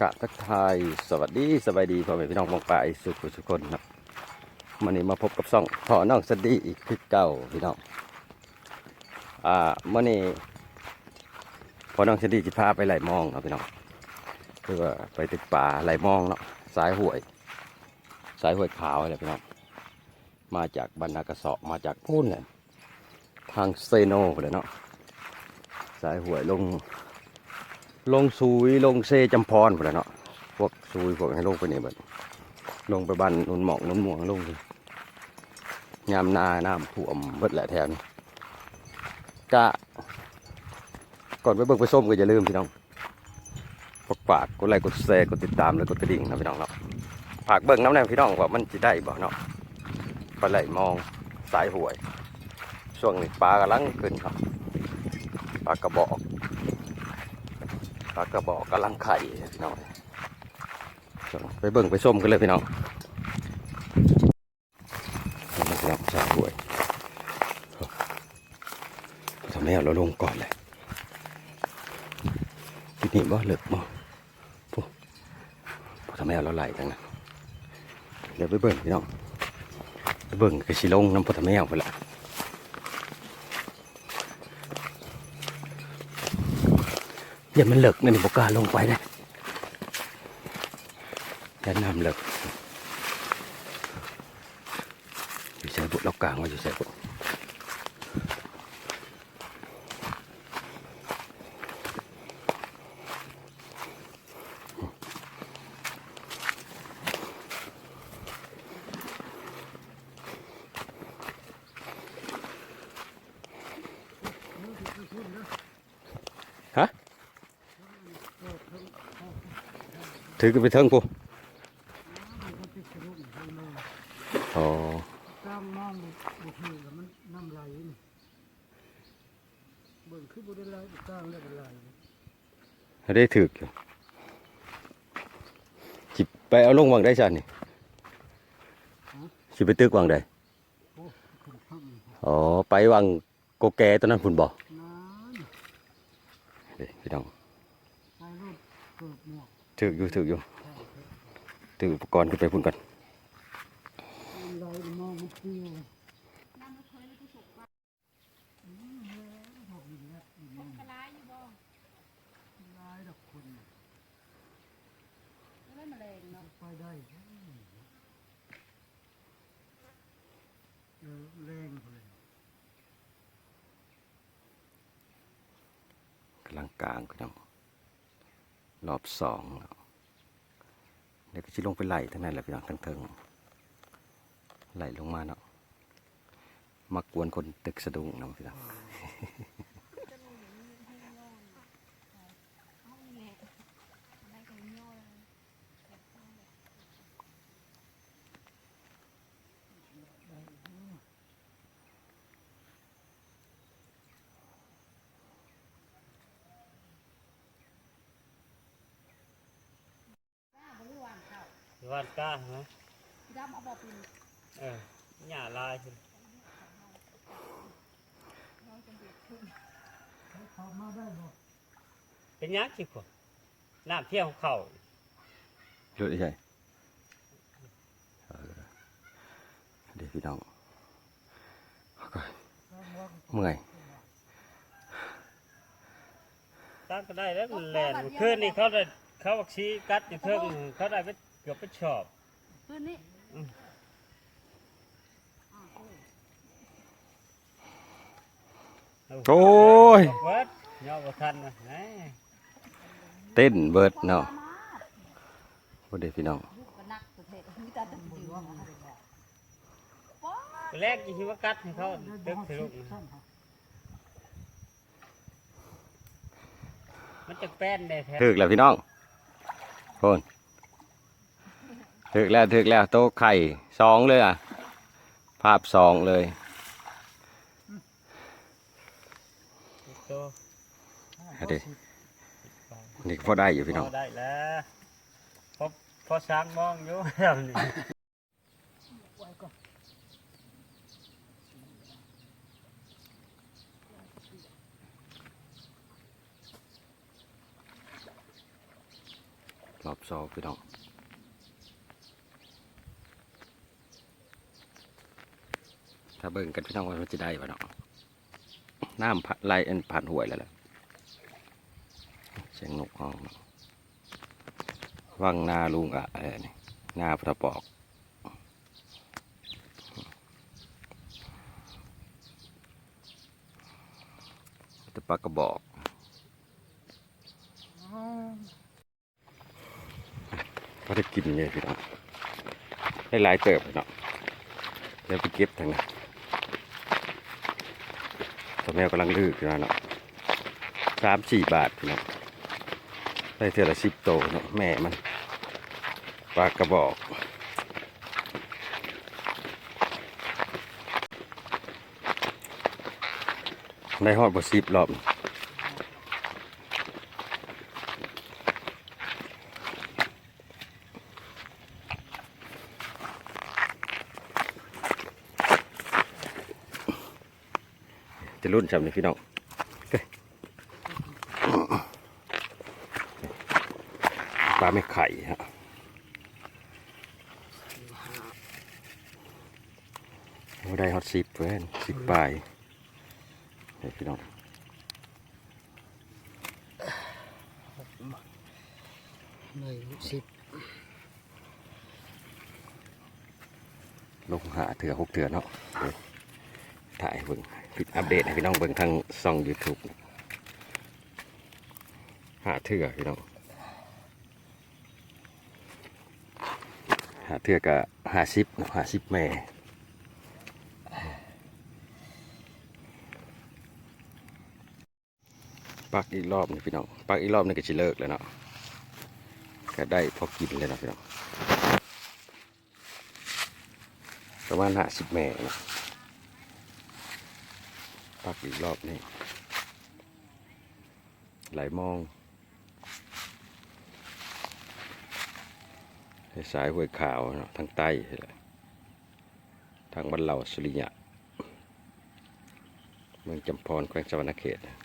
กะทักทายสวัสดีสบายดีพ่อแม่พี่น้องมองปายสุขสุขคนครับวันนี้มาพบกับซ่องพ่อน้องสดีอีกคือเก่าพี่น้องอ่ามื่อนี้พ่อน้องสดีจะพาไปไหลมองครับพี่น้องคือว่าไปตึกป่าไหลมองเนาะสายห่วย สายห่วยขาวอะไรพี่น้องมาจากบรรณากระสอบมาจากพุ่นเลยทางเซโนเลยเนาะสายห่วยลง ลงซุยลงเซจำพรหมดแล้วเนาะพวกซุยพวกให้ลงไปนี่บิดลงไปบ้านนุ่นหมอกนุ่นหมวงลงยามนาน้ำท่วมเบิดแหละแถวนี้กะก่อนไปเบิกไปส้มก็อย่าลืมพี่น้องฝากฝากกดไลค์กดแชร์กดติดตามแล้วกดกระดิ่งนะพี่น้องเนาะฝากเบิ่งน้ำแน่พี่น้องว่ามันจะได้บ่เนาะปลาไหลมองสายหวย ช่วงนี้ปลากำลังขึ้นครับปลากระบอก ปลากระบอกกำลังไข่พี่น้องไปเบิ่งไปส้มกันเลยพี่น้องพี่น้องสาวหวยทำให้เราลงก่อนเลยทีนี่บ่เลิกบ่ปุ๊บทำให้เราไหลทั้งนั้นเดี๋ยวไปเบิ่งพี่น้องไปเบิ่งกระชิลงน้ำพุทธแมวไปละ อย่ามันเหลิกนั่นบอกกาลงไปนะอย่านำเหลิกอยู่ใส่บุตรเรากลางว่าอยู่ใส่บุตรฮะ ถือกันไปเทิงกูอ๋อตามน้ำบุบุคือแล้วมันน้ำไหลนี่เบิ่งคือบุได้ไหลตามได้เป็นไหลให้ได้ถืออยู่จิไปเอาลงวังได้ชันนี่สิไปตึกวังได้โอ้ขึ้นข้างนี่อ๋อไปวังโกแกตอนนั้นพุ่นบ่น้เด้พี่น้องำไปรูปเกิดหมวก ถืออยู่ถืออยู่ถืออุปกรณ์ขึ้นไปพุ่นกันน้ำไหลนี่มองมันเปรี้ยวอืมแล้วพวกนี้แหละอืมไหลดอกคนไปได้เออแรงเลยกำลังกลางพี่น้อง รอบสองเดี๋ยวก็จะลงไปไหลทั้งนั้นแหละพี่น้องทั้งเทิงไหลลงมาเนาะมากวนคนตึกสะดุ้งน้องพี่น้อง วันก้าไหมดำเอาบอกเป็นเออหญ้าลายสิเขามาได้บ่เป็นหยักษ์สิพวกน้ำเที่ยวเข่าเยอะใช่เออเดี๋ยวพี่น้องก็เมื่อยตั้งก็ได้แล้วมันแลนคืนนี่เขาได้เขาบักชีกัดอยู่เทิงเขาได้ไปเกือบไปชอบพื้นนี้โอ้ยเบิดย่อบ่ทันนะแหมเต้นเบิดเนาะพอดีพี่น้องลูกก็นักประเทศมีแต่ตะดิวไปแรกยี่สิว่ากัดให้เขาตึกถือลูกนะมันจะแป้นได้แท้ถึกแล้วพี่น้องโคน ถึกแล้วถึกแล้วโต๊ะไข่สองเลยอะ ภาพสองเลยตัวเอาดินี่พอได้อยู่พี่น้องพอได้แล้วพอพอช้างมองอยู่แบบนี้ลรอบสองพี่น้อง ถ้าเบิ่งกันพี่น้องว่ามันจะได้ปะเนาะน้ำพัดไหลอันผ่านห่วยแล้วแหละเสียงนกห้องเนาะวังนาลุงอะเออนี่นาพระปอกตะปากระบอกก็ได้กินเลยพี่น้องได้หลายเติบพี่น้องเดี๋ยวไปเก็บทางนั้น ตัวแมวกำลังลือกอยู่นะเนาะสามสี่บาทเนาะได้เท่าละสิบโตเนาะแม่มันปลากระบอกได้หอดบสิบรอบ จะรุ่นจำเลยพี่น้องเฮ้ยปลาไม่ไข่ฮะโอ้ได้ฮอตสิบเพื่อนสิบปลายเฮ้ยพี่น้องเลยสิบลงหาเถื่อหกเถื่อเนาะเดี๋ยว ถ่ายเบิ่งอัปเดตให้พี่น้องเบิ่งทางช่อง YouTube หาเถื่อพี่น้องหาเถื่อกับหาซิปหาซิปแม่ปักอีกรอบนึงพี่น้องปักอีกรอบนึงก็จะเลิกแล้วเนาะก็ได้พอกินเลยนะพี่น้องประมาณห้าสิบแม่นะ ปักอีกรอบนี่ไหลมองสายห้วยขาวทางใต้นี่แหละทางบ้านเหล่าสุริยะ เมืองจำพรแขวงสวรรณเขตนะ